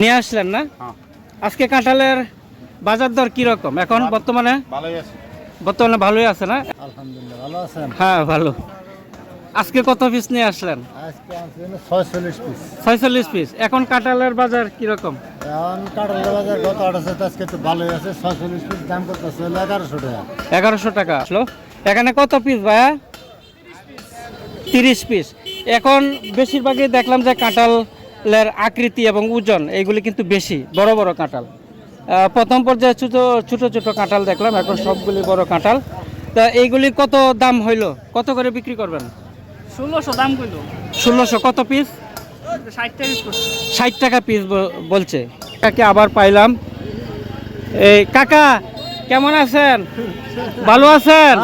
নিয়ে আসলেন না? হ্যাঁ। আজকে কাঁঠালের বাজার দর কীরকম এখন বর্তমানে? ভালোই আছে। বর্তমানে ভালোই আছে না? আলহামদুলিল্লাহ ভালো আছেন? হ্যাঁ ভালো। আজকে কত পিস নিয়ে আসলেন? ছয়চল্লিশ পিস এখন কাঁঠালের বাজার কীরকম এখন কাঁঠালের বাজার গত আঠাশে আজকে তো ভালোই আছে। ছয়চল্লিশ পিস দাম হলো এগারোশো টাকা। এগারোশো টাকা আসলো। এখানে কত পিস ভাইয়া? তিরিশ পিস এখন বেশিরভাগই দেখলাম যে কাঁঠালের আকৃতি এবং ওজন এইগুলি কিন্তু বেশি বড় বড় কাঁঠাল। প্রথম পর্যায়ে ছোট ছোট ছোট কাঁঠাল দেখলাম এখন সবগুলি বড় কাঁঠাল। তা এইগুলি কত দাম হইল? কত করে বিক্রি করবেন? ষোলোশো দাম কইল। ষোলোশো কত পিস ষাট টাকা পিস করছে। ষাট টাকা পিস বলছে। কাকে আবার পাইলাম। এই কাকা কেমন আছেন? ভালো আছেন?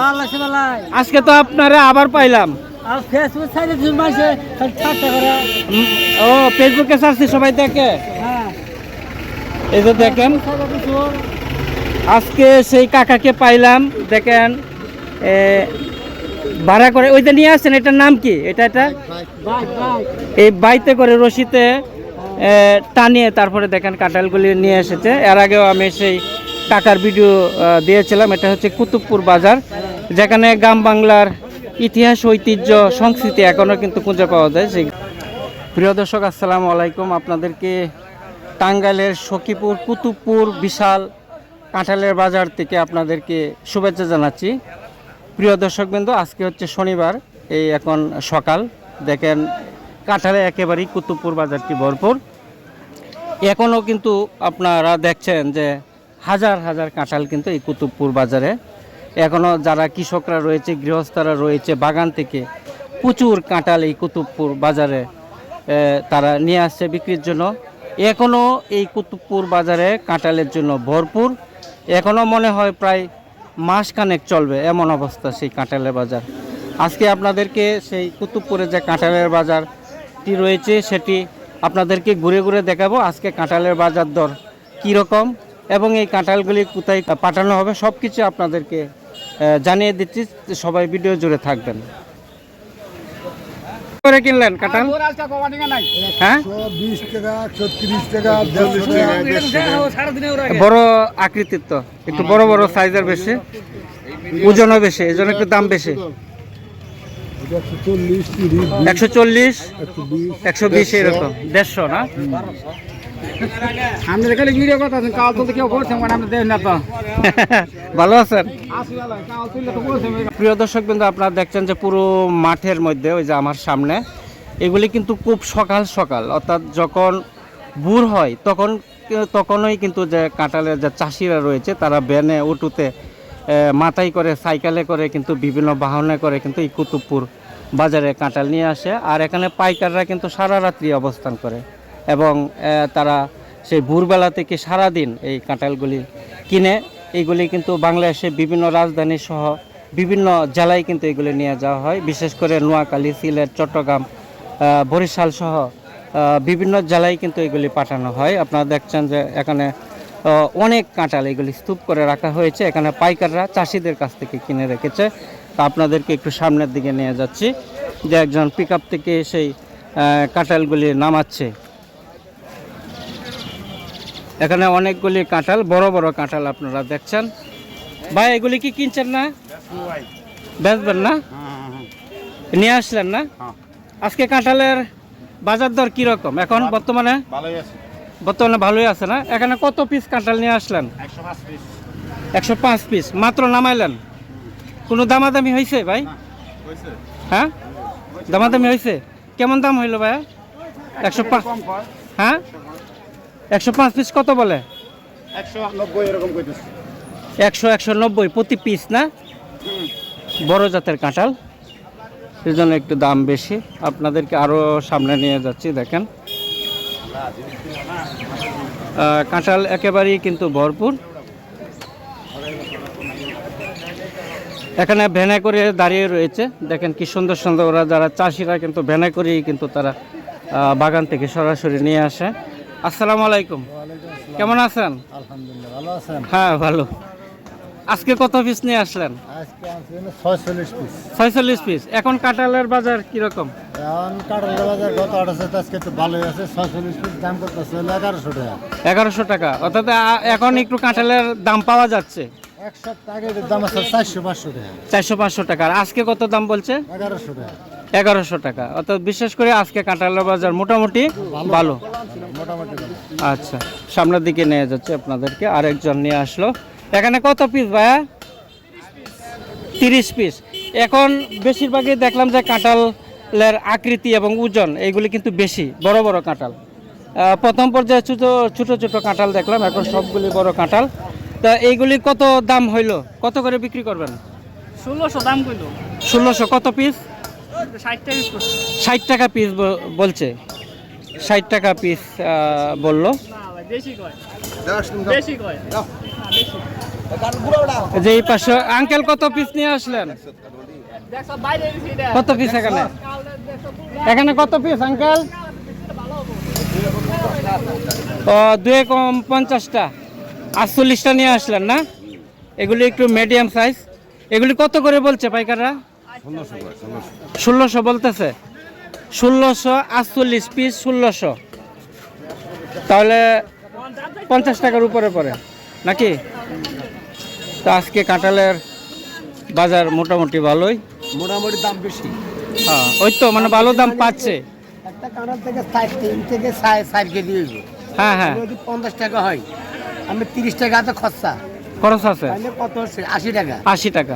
আজকে তো আপনারা আবার পাইলাম। ও ফেসবুকে সার্চি সবাই দেখে? হ্যাঁ। এই যে দেখেন। আজকে সেই কাকাকে পাইলাম দেখেন ভাড়া করে ওইটা নিয়ে আসছেন এটার নাম কি? এটা এটা? এই বাইতে করে রশিতে টানিয়ে তারপরে দেখেন কাঁঠালগুলি নিয়ে এসেছে। এর আগেও আমি সেই কাকার ভিডিও দিয়েছিলাম এটা হচ্ছে কুতুবপুর বাজার যেখানে গ্রাম বাংলার ইতিহাস, ঐতিহ্য, সংস্কৃতি এখনও কিন্তু খুঁজে পাওয়া যায়। সেই প্রিয় দর্শক, আসসালামু আলাইকুম। আপনাদেরকে টাঙ্গাইলের সখীপুর, কুতুবপুর বিশাল কাঁঠালের বাজার থেকে আপনাদেরকে শুভেচ্ছা জানাচ্ছি। প্রিয় দর্শকবৃন্দ, আজকে হচ্ছে শনিবার, এই এখন সকাল। দেখেন, কাঁঠালে একেবারেই কুতুবপুর বাজারটি ভরপুর। এখনও কিন্তু আপনারা দেখছেন যে হাজার হাজার কাঁঠাল কিন্তু এই কুতুবপুর বাজারে এখনও যারা কৃষকরা রয়েছে, গৃহস্থরা রয়েছে বাগান থেকে প্রচুর কাঁঠাল এই কুতুবপুর বাজারে তারা নিয়ে আসছে বিক্রির জন্য। এখনও এই কুতুবপুর বাজারে কাঁঠালের জন্য ভরপুর। এখনও মনে হয় প্রায় মাসখানেক চলবে এমন অবস্থা সেই কাঁঠালের বাজার। আজকে আপনাদেরকে সেই কুতুবপুরে যে কাঁঠালের বাজারটি রয়েছে, সেটি আপনাদেরকে ঘুরে ঘুরে দেখাবো আজকে কাঁঠালের বাজার দর কীরকম এবং এই কাঁঠালগুলি কোথায় পাঠানো হবে সব কিছু আপনাদেরকে জানিয়ে দিচ্ছি সবাই ভিডিও জুড়ে থাকবেন। করে কিনলেন কাঁঠাল? হ্যাঁ? বড় আকৃতির তো একটু বড় বড় সাইজের বেশি ওজনও বেশি এই জন্য একটু দাম বেশি। একশো চল্লিশ একশো চল্লিশ একশো বিশ এরকম দেড়শো না? আমি খালি ভিডিও কথা আছেন কাল তুলতে কেউ করছে মানে আমরা দেখি না তো ভালো আছেন? প্রিয় দর্শক বিন্দু আপনারা দেখছেন যে পুরো মাঠের মধ্যে, ওই যে আমার সামনে, এগুলি কিন্তু খুব সকাল সকাল। অর্থাৎ যখন ভোর হয়, তখন তখনই কিন্তু যে কাঁঠালের যে চাষিরা রয়েছে, তারা ব্যানে উটুতে মাথায় করে, সাইকেলে করে কিন্তু বিভিন্ন বাহনে করে কিন্তু এই কুতুবপুর বাজারে কাঁঠাল নিয়ে আসে। আর এখানে পাইকাররা কিন্তু সারা রাত্রি অবস্থান করে। এবং তারা সেই ভোরবেলা থেকে সারাদিন এই কাঁঠালগুলি কিনে এইগুলি কিন্তু বাংলাদেশে বিভিন্ন রাজধানী সহ বিভিন্ন জেলায় কিন্তু এগুলি নিয়ে যাওয়া হয়। বিশেষ করে নোয়াখালী সিলেট চট্টগ্রাম বরিশাল সহ বিভিন্ন জেলায় কিন্তু এগুলি পাঠানো হয়। আপনারা দেখছেন যে এখানে অনেক কাঁঠাল এগুলি স্তূপ করে রাখা হয়েছে। এখানে পাইকাররা চাষিদের কাছ থেকে কিনে রেখেছে। তা আপনাদেরকে একটু সামনের দিকে নিয়ে যাচ্ছি যে একজন পিক থেকে সেই আহ, কাঁঠালগুলি নামাচ্ছে। এখানে অনেকগুলি কাঁঠাল বড় বড় কাঁঠাল আপনারা দেখছেন। ভাই এগুলি কি কিনছেন না? বেচবেন না? নিয়ে আসলেন না? হ্যাঁ। আজকে কাঁঠালের বাজার দর কীরকম? এখন বর্তমানে? বর্তমানে ভালোই আছে না? এখানে কত পিস কাঁঠাল নিয়ে আসলেন? একশো পাঁচ পিস একশো পাঁচ পিস মাত্র নামাইলেন? কোনো দামাদামি হয়েছে ভাই? হ্যাঁ? দামাদামি হয়েছে? কেমন দাম হইল ভাই একশো পাঁচ হ্যাঁ? একশো পাঁচ পিস কত বলে? একশো একশো নব্বই প্রতি পিস না? বড় জাতের কাঁঠাল। সেই জন্য একটু দাম বেশি। আপনাদেরকে আরও সামনে নিয়ে যাচ্ছি দেখেন। কাঁঠাল একেবারেই কিন্তু ভরপুর। এখানে ভ্যানে করে দাঁড়িয়ে রয়েছে। দেখেন কি সুন্দর সুন্দর। ওরা যারা চাষিরা কিন্তু ভ্যানে করেই কিন্তু তারা বাগান থেকে সরাসরি নিয়ে আসে। আসসালামু আলাইকুম। কেমন আছেন? আলহামদুলিল্লাহ ভালো আছেন? হ্যাঁ ভালো। আজকে কত পিস নিয়ে আসলেন? ছয়চল্লিশ পিস এখন কাঁঠালের বাজার কীরকম? এখন কাঁঠালের বাজার গত আট আছে তো ভালোই আছে। ছয়চল্লিশ পিস দাম করতেছে হলো এগারোশো টাকা। এগারোশো টাকা। অর্থাৎ এখন একটু কাঁঠালের দাম পাওয়া যাচ্ছে? এক সপ্তাহ আগে দাম আছে চারশো পাঁচশো টাকা। চারশো পাঁচশো টাকা। আর আজকে কত দাম বলছে? এগারোশো টাকা। এগারোশো টাকা। অর্থাৎ বিশেষ করে আজকে কাঁঠালের বাজার মোটামুটি ভালো। মোটামুটি আচ্ছা সামনের দিকে নিয়ে যাচ্ছে আপনাদেরকে। আরেকজন নিয়ে আসলো। এখানে কত পিস ভাইয়া? তিরিশ পিস এখন বেশিরভাগই দেখলাম যে কাঁঠালের আকৃতি এবং ওজন এইগুলি কিন্তু বেশি বড় বড় কাঁঠাল। প্রথম পর্যায়ে ছোটো ছোটো ছোটো কাঁঠাল দেখলাম এখন সবগুলি বড় কাঁঠাল। তা এইগুলি কত দাম হইল? কত করে বিক্রি করবেন? ষোলোশো দাম কইলো। ষোলোশো কত পিস ষাট টাকা পিস বলছে। ষাট টাকা পিস বলল। না ভাই বেশি কয়? বেশি কয়? যে এই পাশে আঙ্কেল কত পিস নিয়ে আসলেন? কত পিস এখানে? এখানে কত পিস আঙ্কেল ও দুই কম পঞ্চাশটা। আটচল্লিশটা নিয়ে আসলেন না? এগুলি একটু মিডিয়াম সাইজ এগুলি কত করে বলছে পাইকাররা? ষোলোশো বলতেছে? ষোলোশো আটচল্লিশ পিস ষোলোশো। তাহলে পঞ্চাশ টাকার উপরে পড়ে নাকি? তো আজকে কাঁঠালের বাজার মোটামুটি ভালোই। মোটামুটি দাম বেশি। হ্যাঁ ওই তো মানে ভালো দাম পাচ্ছে। একটা কাঁঠাল থেকে ষাট তিন থেকে ষাট কেজি হইব। হ্যাঁ হ্যাঁ। যদি পঞ্চাশ টাকা হয় আমি তিরিশ টাকা তো খরচা। খরচ আছে? কত হচ্ছে? আশি টাকা। আশি টাকা।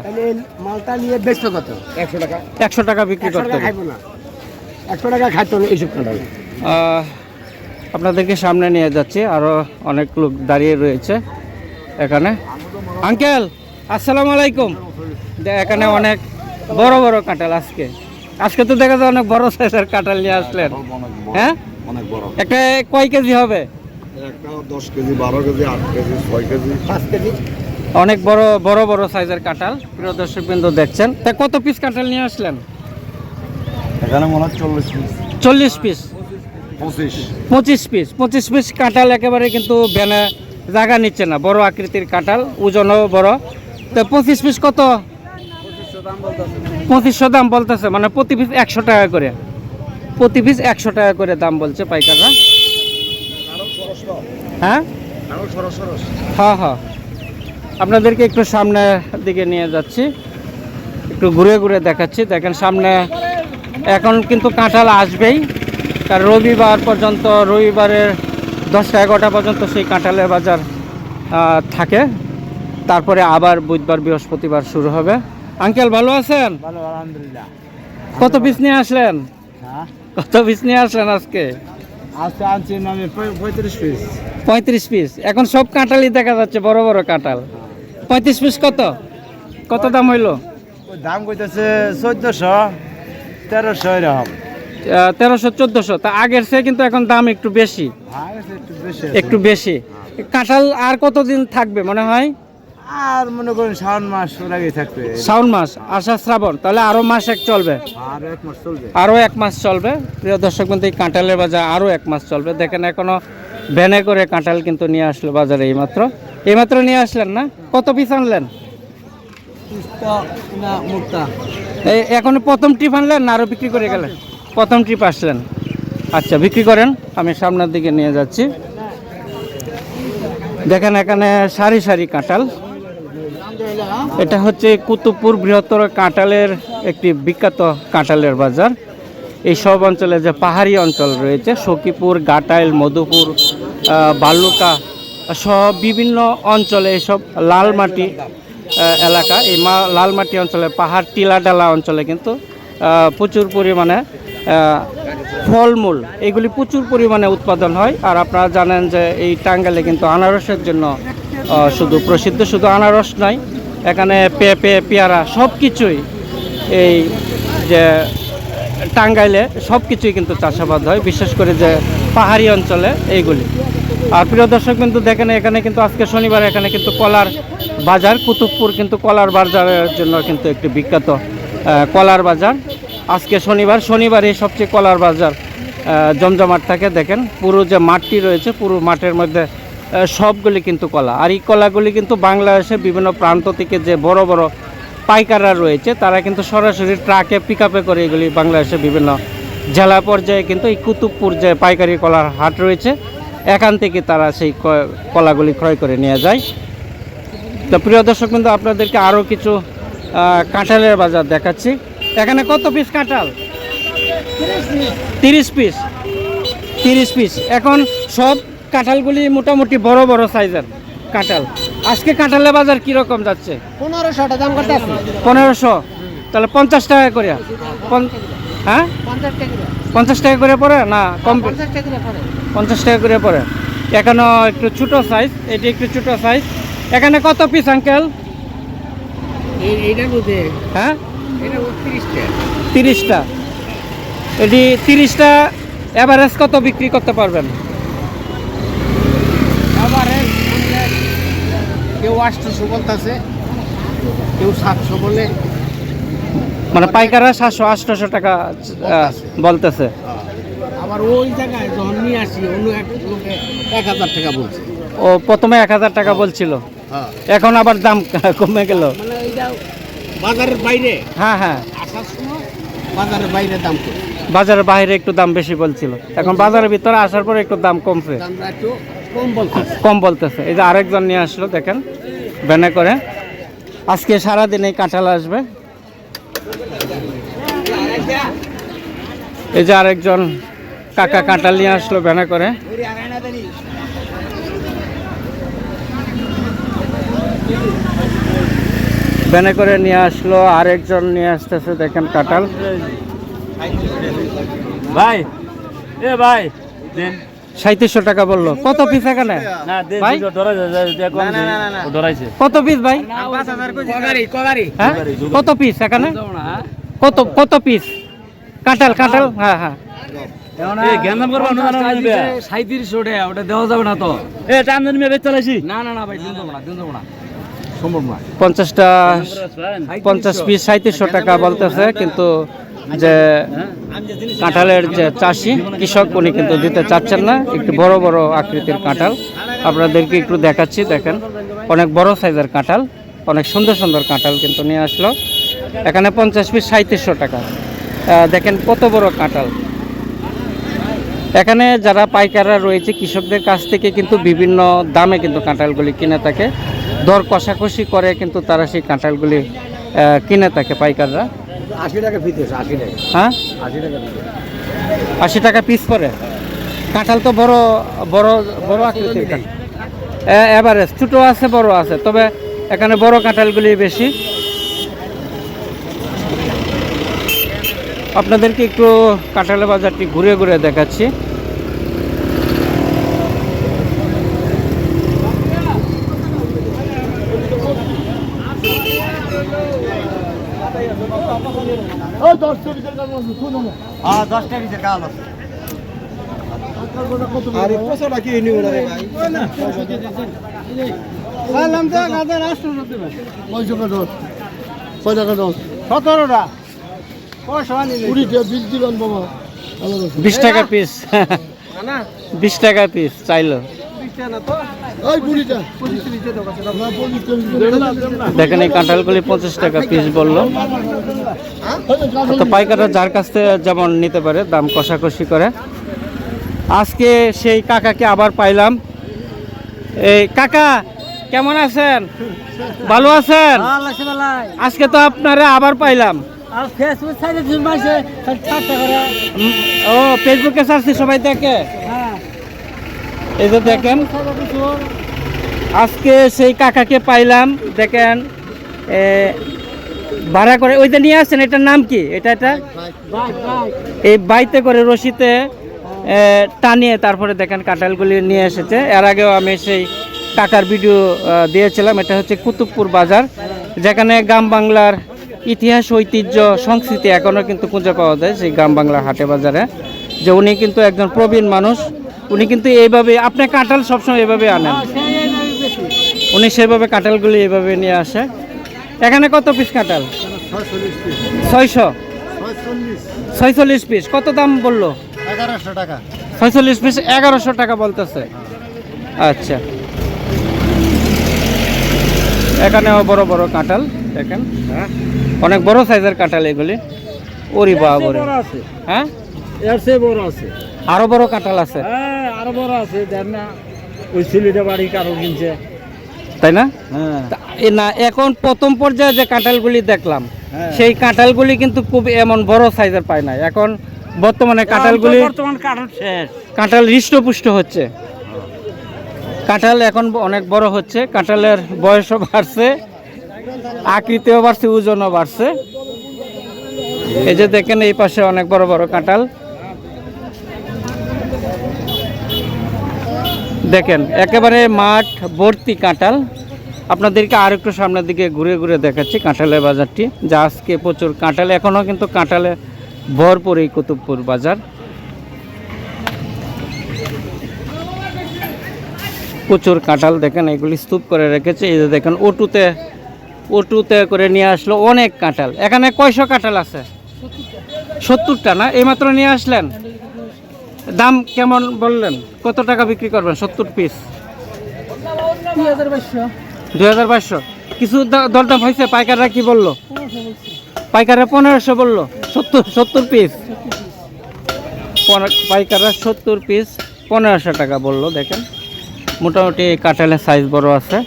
মালটা নিয়ে বেচতো কত? একশো টাকা। একশো টাকা বিক্রি করতে খাইবো না। একশো টাকা খাইতো না এইসব আপনাদেরকে সামনে নিয়ে যাচ্ছি। আরও অনেক লোক দাঁড়িয়ে রয়েছে এখানে। আঙ্কেল আসসালামু আলাইকুম। এখানে অনেক বড় বড় কাঁঠাল আজকে। আজকে তো দেখা যায় অনেক বড় সাইজের কাঁঠাল নিয়ে আসলেন। হ্যাঁ? একটা কয় কেজি হবে? একটা দশ কেজি বারো কেজি আট কেজি ছয় কেজি। পাঁচ কেজি। অনেক বড় বড় বড় সাইজের কাঁঠাল। প্রিয় দর্শক বিন্দু দেখছেন? তা কত পিস কাঁঠাল নিয়ে আসলেন? এখানে মনে হয় চল্লিশ পিস চল্লিশ পিস পঁচিশ। পঁচিশ পিস পঁচিশ পিস কাঁঠাল একেবারে কিন্তু ব্যানে জায়গা নিচ্ছে না। বড় আকৃতির কাঁঠাল ওজনও বড়। তো পঁচিশ পিস কত? পঁচিশশো দাম বলতেছে। মানে প্রতি পিস একশো টাকা করে। প্রতি পিস একশো টাকা করে দাম বলছে পাইকাররা। হ্যাঁ? হ্যাঁ হ্যাঁ। আপনাদেরকে একটু সামনের দিকে নিয়ে যাচ্ছি। একটু ঘুরে ঘুরে দেখাচ্ছি। দেখেন সামনে এখন কিন্তু কাঁঠাল আসবেই। কারণ রবিবার পর্যন্ত রবিবারের দশটা এগারোটা পর্যন্ত সেই কাঁঠালের বাজার থাকে। তারপরে আবার বুধবার বৃহস্পতিবার শুরু হবে। আঙ্কেল ভালো আছেন? ভালো আলহামদুলিল্লাহ। কত পিস নিয়ে আসলেন? হ্যাঁ? কত পিস নিয়ে আসলেন আজকে? আজকে আনছি আমি পঁয়ত্রিশ পিস পঁয়ত্রিশ পিস এখন সব কাঁঠালই দেখা যাচ্ছে বড় বড় কাঁঠাল। পঁয়ত্রিশ পিস কত? কত দাম হইল? দাম কইতেছে চোদ্দশো তেরোশো এরকম। তেরোশো চোদ্দোশো। তা আগের চেয়ে কিন্তু এখন দাম একটু বেশি। হ্যাঁ একটু বেশি একটু বেশি। কাঁঠাল আর কতদিন থাকবে মনে হয়? আর মনে করেন শ্রাবণ মাস ওর আগে থাকবে। শ্রাবণ মাস আষাঢ় শ্রাবণ তাহলে আরও মাস এক চলবে? আর এক মাস চলবে। আরও এক মাস চলবে? প্রিয় দর্শক বন্ধু এই কাঁঠালের বাজার আরও এক মাস চলবে। দেখেন এখনও ভ্যানে করে কাঁঠাল কিন্তু নিয়ে আসলো বাজারে এইমাত্র। এইমাত্র নিয়ে আসলেন না? কত পিস আনলেন? না এই এখন প্রথম ট্রিপ আনলেন না আরও বিক্রি করে গেলেন? প্রথম ট্রিপ আসলেন। আচ্ছা বিক্রি করেন আমি সামনের দিকে নিয়ে যাচ্ছি। দেখেন এখানে সারি সারি কাঁঠাল। এটা হচ্ছে কুতুবপুর বৃহত্তর কাঁটালের একটি বিখ্যাত কাঁটালের বাজার। এই সব অঞ্চলে যে পাহাড়ি অঞ্চল রয়েছে, সখীপুর গাটাইল মধুপুর বালুকা সব বিভিন্ন অঞ্চলে এইসব লাল মাটি এলাকা। এই মা লাল মাটি অঞ্চলে পাহাড়, টিলাডালা অঞ্চলে কিন্তু প্রচুর পরিমাণে ফলমূল, এগুলি প্রচুর পরিমাণে উৎপাদন হয়। আর আপনারা জানেন যে এই টাঙ্গালে কিন্তু আনারসের জন্য শুধু প্রসিদ্ধ, শুধু আনারস নয় এখানে পেঁপে পেয়ারা সব কিছুই এই যে টাঙ্গাইলে সব কিছুই কিন্তু চাষাবাদ হয়, বিশেষ করে যে পাহাড়ি অঞ্চলে এইগুলি। আর প্রিয় দর্শক কিন্তু দেখেন এখানে কিন্তু আজকে শনিবার, এখানে কিন্তু কলার বাজার, কুতুবপুর কিন্তু কলার বাজারের জন্য কিন্তু একটি বিখ্যাত কলার বাজার। আজকে শনিবার শনিবারে সবচেয়ে কলার বাজার জমজমাট থাকে, দেখেন। পুরো যে মাঠটি রয়েছে, পুরো মাঠের মধ্যে সবগুলি কিন্তু কলা। আর এই কলাগুলি কিন্তু বাংলাদেশের বিভিন্ন প্রান্ত থেকে যে বড় বড় পাইকাররা রয়েছে, তারা কিন্তু সরাসরি ট্রাকে পিক করে এগুলি বাংলাদেশের বিভিন্ন জেলা পর্যায়ে কিন্তু এই কুতুবপুর যে পাইকারি কলার হাট রয়েছে, এখান থেকে তারা সেই কলাগুলি ক্রয় করে নিয়ে যায়। তো প্রিয় দর্শক কিন্তু আপনাদেরকে আরও কিছু কাঁঠালের বাজার দেখাচ্ছি। এখানে কত পিস কাঁঠাল? তিরিশ পিস তিরিশ পিস এখন সব কাঁঠালগুলি মোটামুটি বড় বড় সাইজের কাঁঠাল। আজকে কাঁঠালের বাজার কীরকম যাচ্ছে? পনেরোশোটা দাম করতে আছে পনেরোশো? তাহলে পঞ্চাশ টাকা করে পন- হ্যাঁ? পঞ্চাশ টাকা করে। করে পড়ে না কম পঞ্চাশ টাকা করে পড়ে। করে পড়ে। এখানেও একটু ছোটো সাইজ এটি একটু ছোটো সাইজ এখানে কত পিস আঙ্কেল হ্যাঁ? তিরিশটা। তিরিশটা। এটি তিরিশটা অ্যাভারেজ কত বিক্রি করতে পারবেন আবার কেউ আটশোশো বলতেছে কেউ সাতশো বলে। মানে পাইকাররা সাতশো আটশোশো টাকা বলতেছে। আবার ওই জায়গায় যখন নিয়ে আসি অন্য এক লোকে এক হাজার টাকা বলছে। ও প্রথমে এক হাজার টাকা বলছিল। হ্যাঁ। এখন আবার দাম কমে গেল। মানে বাজারের বাইরে? হ্যাঁ হ্যাঁ। আসার সময় বাজারের বাইরে দাম বাজারের বাইরে একটু দাম বেশি বলছিল। এখন বাজারের ভিতরে আসার পরে একটু দাম কমছে। কম বলতেছে। এই যে আরেকজন নিয়ে আসলো দেখেন ভ্যানে করে। আজকে সারাদিন এই কাঁঠাল আসবে। এই যে আরেকজন কাকা কাঁঠাল নিয়ে আসলো ভ্যানে করে। ভ্যানে করে নিয়ে আসলো আরেকজন নিয়ে আসতেছে দেখেন কাঁঠাল। ভাই এ ভাই দেন। সাঁত্রিশশো টাকা বলল। কত পিস এখানে? ভাই? কত পিস ভাই? হ্যাঁ? কত পিস এখানে? কত কত পিস কাঁঠাল কাঁঠাল? হ্যাঁ হ্যাঁ। এ জ্ঞান করবা না না না সাঁত্রিশশো টাকা ওটা দেওয়া যাবে না তো। এ টান চালাইছি। না না না ভাই দিন দেবো না দিন দেবো না। পঞ্চাশটা পঞ্চাশ পিস সাঁত্রিশশো টাকা বলতেছে কিন্তু যে কাঁঠালের যে চাষি কৃষক, উনি কিন্তু দিতে চাচ্ছেন না। একটু বড় বড় আকৃতির কাঁঠাল। আপনাদেরকে একটু দেখাচ্ছি, দেখেন। অনেক বড় সাইজের কাঁঠাল, অনেক সুন্দর সুন্দর কাঁঠাল কিন্তু নিয়ে আসলো। এখানে পঞ্চাশ পিস সাঁত্রিশশো টাকা। দেখেন কত বড় কাঁঠাল। এখানে যারা পাইকাররা রয়েছে, কৃষকদের কাছ থেকে কিন্তু বিভিন্ন দামে কিন্তু কাঁঠালগুলি কিনে থাকে। দর কষাকষি করে কিন্তু তারা সেই কাঁঠালগুলি কিনে থাকে পাইকাররা। আশি টাকা ফিতে আশি টাকা। হ্যাঁ? আশি টাকা ফিতে আশি টাকা পিস পরে কাঁঠাল তো বড় বড় বড় আকৃতির এভারেজ ছোটো আছে বড় আছে তবে এখানে বড় কাঁঠালগুলি বেশি। আপনাদেরকে একটু কাঁঠালের বাজারটি ঘুরে ঘুরে দেখাচ্ছি। হ্যাঁ দশটা পিসের কাল আছে আরে পয়সাটা কি নিব না রে ভাই সালাম তো গাদের আটশোশো দেবে পয়সা কত কয় টাকা দাও? সতেরোটা। কুড়িটা বিশ দিবেন বাবা। বিশ টাকা পিস না বিশ টাকা পিস চাইলো। দেখেন এই কাঁঠালগুলি পঁচিশ টাকা পিস বলল। তো পাইকাররা যার কাছ থেকে যেমন নিতে পারে দাম কষাকষি করে। আজকে সেই কাকাকে আবার পাইলাম। এই কাকা কেমন আছেন? ভালো আছেন? আজকে তো আপনারা আবার পাইলাম। ও ফেসবুকে সার্চে সবাই দেখে? হ্যাঁ এই যে দেখেন, আজকে সেই কাকাকে পাইলাম, দেখেন ভাড়া করে ওইটা নিয়ে আসছেন, এটার নাম কি? এটা এটা? এই বাইতে করে রশিতে টানিয়ে তারপরে দেখেন কাঁঠালগুলি নিয়ে এসেছে। এর আগেও আমি সেই কাকার ভিডিও দিয়েছিলাম, এটা হচ্ছে কুতুবপুর বাজার, যেখানে গ্রাম বাংলার ইতিহাস, ঐতিহ্য, সংস্কৃতি এখনও কিন্তু খুঁজে পাওয়া যায় সেই গ্রাম বাংলার হাটে বাজারে, যে উনি কিন্তু একজন প্রবীণ মানুষ। উনি কিন্তু এইভাবে আপনি কাঁঠাল সবসময় এভাবে আনেন। উনি সেভাবে কাঁঠালগুলি এভাবে নিয়ে আসে। এখানে কত পিস কাঁঠাল? ছয়শো। ছয়চল্লিশ পিস কত দাম বলল? এগারোশো টাকা। ছয়চল্লিশ পিস এগারোশো টাকা বলতেছে। আচ্ছা। এখানেও বড় বড় কাঁঠাল দেখেন। অনেক বড় সাইজের কাঁঠাল এগুলি। ওরি বাবরে। হ্যাঁ? এর চেয়ে বড় আছে। আরও বড় কাঁঠাল আছে। হ্যাঁ আরও বড় আছে না ওই সিলিটা বাড়ি কারও কিনছে। তাই না? হ্যাঁ। না এখন প্রথম পর্যায়ে যে কাঁঠালগুলি দেখলাম হ্যাঁ। সেই কাঁঠালগুলি কিন্তু খুব এমন বড় সাইজের পায় না এখন বর্তমানে কাঁঠালগুলি বর্তমান কাঠের শেষ। কাঁঠাল হৃষ্টপুষ্ট হচ্ছে। কাঁঠাল এখন অনেক বড় হচ্ছে। কাঁঠালের বয়সও বাড়ছে আকৃতিও বাড়ছে ওজনও বাড়ছে। এই যে দেখেন এই পাশে অনেক বড় বড় কাঁঠাল। দেখেন, একেবারে মাঠ ভর্তি কাঁঠাল। আপনাদেরকে আর একটু সামনের দিকে ঘুরে ঘুরে দেখাচ্ছি কাঁঠালের বাজারটি, যা আজকে প্রচুর কাঁঠাল, এখনও কিন্তু কাঁঠালে ভরপুর এই কুতুবপুর বাজার। প্রচুর কাঁঠাল দেখেন, এগুলি স্তূপ করে রেখেছে। এই যে দেখেন, ওটুতে ওটুতে করে নিয়ে আসলো অনেক কাঁঠাল। এখানে কয়শো কাঁঠাল আছে? সত্তরটা। না? এইমাত্র নিয়ে আসলেন? দাম কেমন বললেন? কত টাকা বিক্রি করবেন? সত্তর পিস দুই হাজার বাইশশো। কিছু দরদাম হয়েছে? পাইকাররা কি বলল? পাইকাররা পনেরোশো বলল। সত্তর সত্তর পিস পাইকাররা সত্তর পিস পনেরোশো টাকা বলল দেখেন। মোটামুটি কাঁঠালের সাইজ বড় আছে।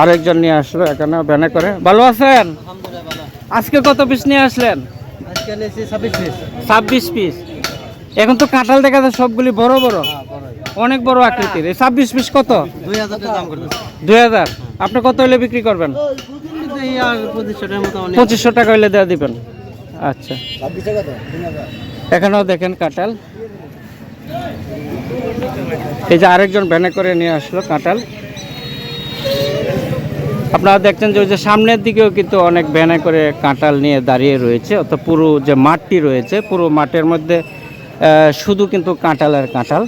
আরেকজন নিয়ে আসলো এখানে ব্যানে করে। ভালো আছেন? আজকে কত পিস নিয়ে আসলেন? ছাব্বিশ পিস এখন তো কাঁঠাল দেখা যায় সবগুলি বড় বড়। অনেক বড় আকৃতির। এই ছাব্বিশ পিস কত? দুই হাজার আপনি কত হলে বিক্রি করবেন? পঁচিশশো টাকা হলে দেওয়া দিবেন। আচ্ছা। এখানেও দেখেন কাঁঠাল। এই যে আরেকজন ভ্যানে করে নিয়ে আসলো কাঁঠাল। আপনারা দেখছেন যে ওই যে সামনের দিকেও কিন্তু অনেক ভ্যানে করে কাঁঠাল নিয়ে দাঁড়িয়ে রয়েছে অর্থাৎ পুরো যে মাঠটি রয়েছে পুরো মাঠের মধ্যে শুধু কিন্তু কাঁঠালের কাঁটাল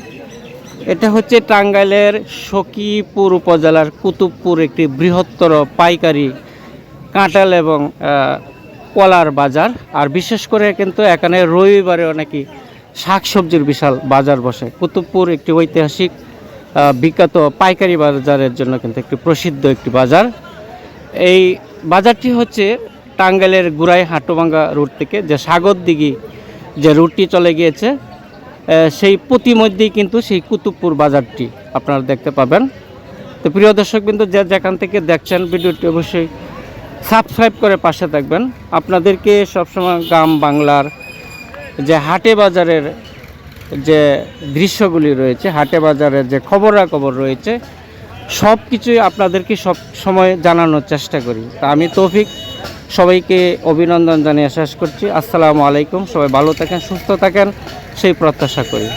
এটা হচ্ছে টাঙ্গাইলের সকিপুর উপজেলার কুতুবপুর একটি বৃহত্তর পাইকারি কাঁটাল এবং কলার বাজার। আর বিশেষ করে কিন্তু এখানে রবিবারেও নাকি শাকসবজির বিশাল বাজার বসে। কুতুবপুর একটি ঐতিহাসিক বিখ্যাত পাইকারি বাজারের জন্য কিন্তু একটি প্রসিদ্ধ একটি বাজার। এই বাজারটি হচ্ছে টাঙ্গাইলের গুড়াই হাটুভাঙ্গা রোড থেকে যে সাগর দিঘি যে রুটটি চলে গিয়েছে সেই প্রতিমধ্যেই কিন্তু সেই কুতুবপুর বাজারটি আপনারা দেখতে পাবেন। তো প্রিয় দর্শক বিন্দু যে যেখান থেকে দেখছেন ভিডিওটি অবশ্যই সাবস্ক্রাইব করে পাশে থাকবেন। আপনাদেরকে সবসময় গ্রাম বাংলার যে হাটে বাজারের যে দৃশ্যগুলি রয়েছে, হাটে বাজারের যে খবরাখবর রয়েছে সব কিছুই আপনাদেরকে সব সময় জানানোর চেষ্টা করি। তা আমি তৌফিক সবাইকে অভিনন্দন জানিয়ে শেষ করছি। আসসালামু আলাইকুম। সবাই ভালো থাকেন, সুস্থ থাকেন। সেই প্রত্যাশা করি।